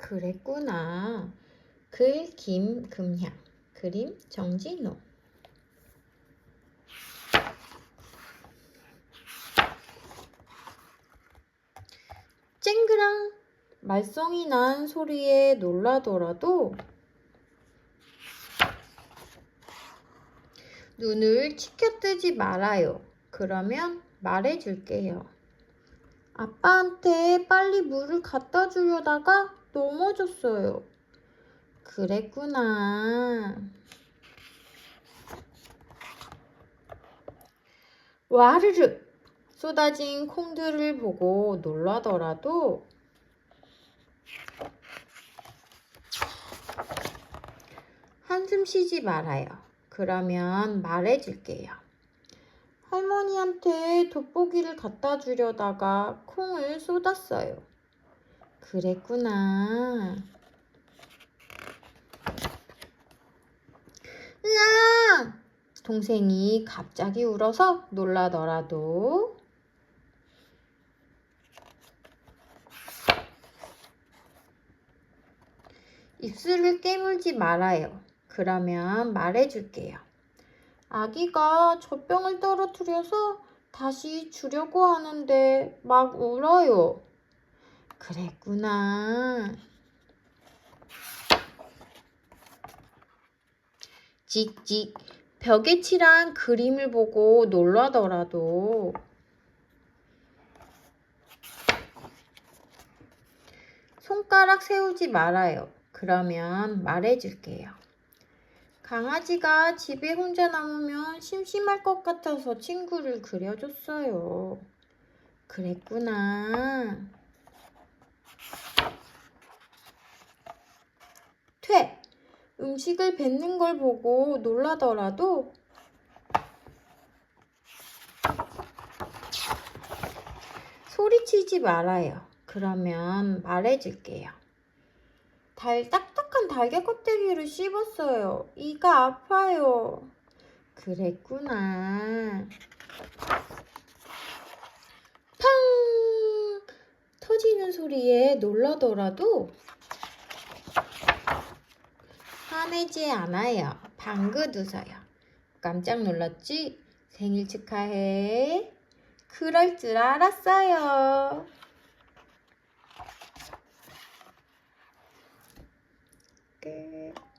그랬구나. 글 김금향. 그림 정진호. 쨍그랑 말썽이 난 소리에 놀라더라도 눈을 치켜뜨지 말아요. 그러면 말해줄게요. 아빠한테 빨리 물을 갖다 주려다가 넘어졌어요. 그랬구나. 와르르 쏟아진 콩들을 보고 놀라더라도 한숨 쉬지 말아요. 그러면 말해줄게요. 할머니한테 돋보기를 갖다 주려다가 콩을 쏟았어요. 그랬구나. 으아! 동생이 갑자기 울어서 놀라더라도 입술을 깨물지 말아요. 그러면 말해줄게요. 아기가 젖병을 떨어뜨려서 다시 주려고 하는데 막 울어요. 그랬구나. 찍찍 벽에 칠한 그림을 보고 놀라더라도 손가락 세우지 말아요. 그러면 말해줄게요. 강아지가 집에 혼자 남으면 심심할 것 같아서 친구를 그려줬어요. 그랬구나. 음식을 뱉는 걸 보고 놀라더라도 소리치지 말아요. 그러면 말해줄게요. 달 딱딱한 달걀 껍데기를 씹었어요. 이가 아파요. 그랬구나. 팡! 터지는 소리에 놀라더라도 화내지 않아요. 방긋 웃어요. 깜짝 놀랐지? 생일 축하해. 그럴 줄 알았어요. 끝.